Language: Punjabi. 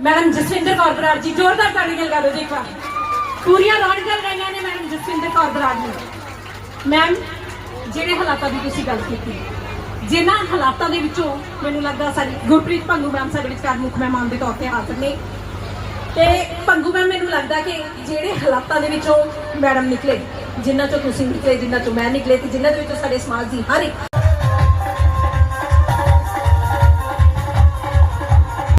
ਮੈਡਮ ਜਸਵਿੰਦਰ ਕੌਰ ਬਰਾੜ ਜੀ, ਜ਼ੋਰਦਾਰ ਤਾੜੀ ਲਗਾ ਦਿਓ ਜੀ ਪੂਰੀਆਂ ਰੌਣਕਾਂ ਲਗਾਈਆਂ ਨੇ ਮੈਡਮ ਜਸਵਿੰਦਰ ਕੌਰ ਬਰਾੜ ਨੇ ਮੈਮ, ਜਿਹੜੇ ਹਾਲਾਤਾਂ ਦੀ ਤੁਸੀਂ ਗੱਲ ਕੀਤੀ, ਜਿਨ੍ਹਾਂ ਹਾਲਾਤਾਂ ਦੇ ਵਿੱਚੋਂ ਮੈਨੂੰ ਲੱਗਦਾ ਸਾਡੀ ਗੁਰਪ੍ਰੀਤ ਭੰਗੂ ਮੈਮ ਸਾਡੇ ਵਿਚਕਾਰ ਮੁੱਖ ਮਹਿਮਾਨ ਦੇ ਤੌਰ ਤੇ ਹਾਜ਼ਰ ਨੇ। ਤੇ ਭੰਗੂ ਮੈਮ ਮੈਨੂੰ ਲੱਗਦਾ ਕਿ ਜਿਹੜੇ ਹਾਲਾਤਾਂ ਦੇ ਵਿੱਚੋਂ ਮੈਡਮ ਨਿਕਲੇ, ਜਿਨ੍ਹਾਂ ਚੋਂ ਤੁਸੀਂ ਨਿਕਲੇ, ਜਿਨ੍ਹਾਂ ਚੋਂ ਮੈਂ ਨਿਕਲੇ ਤੇ ਜਿਨ੍ਹਾਂ ਦੇ ਵਿੱਚੋਂ ਸਾਡੇ ਸਮਾਜ ਦੀ ਹਰ ਇੱਕ